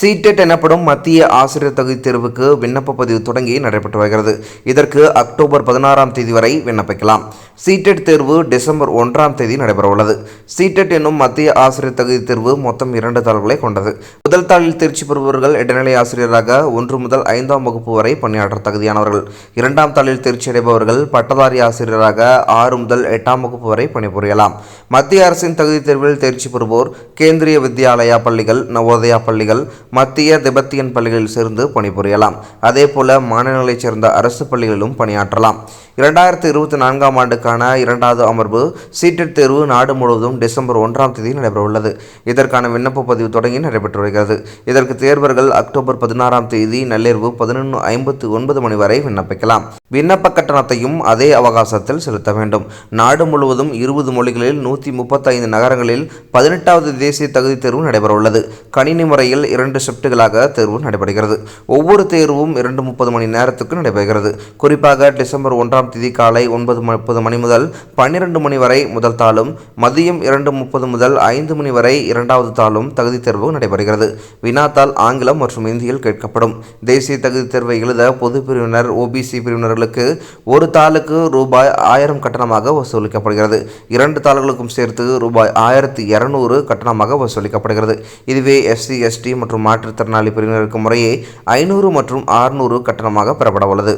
சீட்டெட் எனப்படும் மத்திய ஆசிரியர் தகுதி தேர்வுக்கு விண்ணப்ப பதிவு தொடங்கி நடைபெற்று வருகிறது. இதற்கு அக்டோபர் பதினாறாம் தேதி வரை விண்ணப்பிக்கலாம். சீட்டெட் தேர்வு டிசம்பர் ஒன்றாம் தேதி நடைபெறவுள்ளது சீட்டெட் என்னும் மத்திய ஆசிரியர் தகுதி தேர்வு மொத்தம் இரண்டு தாள்களை கொண்டது. முதல் தாளில் தேர்ச்சி பெறுபவர்கள் இடைநிலை ஆசிரியராக ஒன்று முதல் ஐந்தாம் வகுப்பு வரை பணியாற்ற தகுதியானவர்கள். இரண்டாம் தாளில் தேர்ச்சி அடைபவர்கள் பட்டதாரி ஆசிரியராக ஆறு முதல் எட்டாம் வகுப்பு வரை பணிபுரியலாம். மத்திய அரசின் தகுதி தேர்வில் தேர்ச்சி பெறுவோர் கேந்திரிய வித்யாலயா பள்ளிகள் நவோதயா பள்ளிகள் மத்திய திபெத்தியன் பள்ளிகளில் சேர்ந்து பணிபுரியலாம். அதேபோல மாநிலங்களைச் சேர்ந்த அரசு பள்ளிகளிலும் பணியாற்றலாம். இரண்டாயிரத்தி இருபத்தி நான்காம் ஆண்டுக்கான இரண்டாவது அமர்வு சீட்டெட் தேர்வு நாடு முழுவதும் டிசம்பர் ஒன்றாம் தேதி நடைபெறவுள்ளது. இதற்கான விண்ணப்ப பதிவு தொடங்கி நடைபெற்று வருகிறது. இதற்கு தேர்வர்கள் அக்டோபர் பதினாறாம் தேதி நள்ளிரவு பதினொன்று ஐம்பத்தி ஒன்பது மணி வரை விண்ணப்பிக்கலாம். விண்ணப்ப கட்டணத்தையும் அதே அவகாசத்தில் செலுத்த வேண்டும். நாடு முழுவதும் இருபது மொழிகளில் நூற்றி முப்பத்தைந்து நகரங்களில் பதினெட்டாவது தேசிய தகுதி தேர்வு நடைபெறவுள்ளது. கணினி முறையில் இரண்டு ஷிப்டுகளாக தேர்வு நடைபெறுகிறது. ஒவ்வொரு தேர்வும் இரண்டு முப்பது மணி நேரத்துக்கு நடைபெறுகிறது. குறிப்பாக டிசம்பர் ஒன்றாம் தேதி காலை ஒன்பது முப்பது மணி முதல் பன்னிரண்டு மணி வரை முதல் தாளும் மதியம் இரண்டு முப்பது முதல் ஐந்து மணி வரை இரண்டாவது தாளும் தகுதி தேர்வு நடைபெறுகிறது. வினாத்தால் ஆங்கிலம் மற்றும் இந்தியில் கேட்கப்படும். தேசிய தகுதி தேர்வை எழுத பொது பிரிவினர் ஓபிசி பிரிவினர்களுக்கு ஒரு தாளுக்கு ரூபாய் ஆயிரம் கட்டணமாக வசூலிக்கப்படுகிறது. இரண்டு தாள்களுக்கும் சேர்த்து ரூபாய் ஆயிரத்தி இரநூறு கட்டணமாக வசூலிக்கப்படுகிறது. இதுவே எஸ்சி எஸ்டி மற்றும் மாற்றுத்திறனாளி பிரிவினருக்கு முறையே ஐநூறு மற்றும் ஆறுநூறு கட்டணமாக பெறப்பட உள்ளது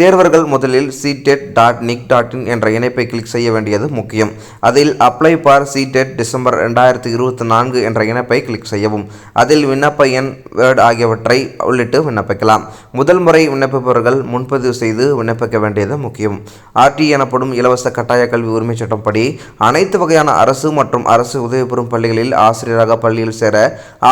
தேர்வர்கள் முதலில் CTET dot nic dot in என்ற இணைப்பை கிளிக் செய்ய வேண்டியது முக்கியம். அதில் அப்ளை பார் சிடெட் டிசம்பர் ரெண்டாயிரத்தி இருபத்தி நான்கு என்ற இணைப்பை கிளிக் செய்யவும். அதில் விண்ணப்ப எண் வேர்டு ஆகியவற்றை உள்ளிட்டு விண்ணப்பிக்கலாம். முதல் முறை விண்ணப்பிப்பவர்கள் முன்பதிவு செய்து விண்ணப்பிக்க வேண்டியது முக்கியம். ஆர்டி எனப்படும் இலவச கட்டாய கல்வி உரிமைச் சட்டப்படி அனைத்து வகையான அரசு மற்றும் அரசு உதவி பெறும் பள்ளிகளில் ஆசிரியராக பள்ளியில் சேர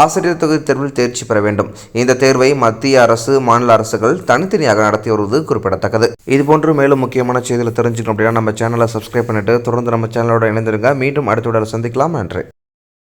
ஆசிரியர் தொகுதி தேர்வில் தேர்ச்சி பெற வேண்டும். இந்த தேர்வை மத்திய அரசு மாநில அரசுகள் தனித்தனியாக நடத்தி வருவது குறிப்பிடத்தக்கது. தக்காது இது போன்று மேலும் முக்கியமான செய்திகளை தெரிஞ்சுக்கணும் அப்படின்னா நம்ம சேனலை சப்ஸ்கிரைப் பண்ணிட்டு தொடர்ந்து நம்ம சேனலோட இணைந்திருங்க. மீண்டும் அடுத்த விட சந்திக்கலாம். நன்றி.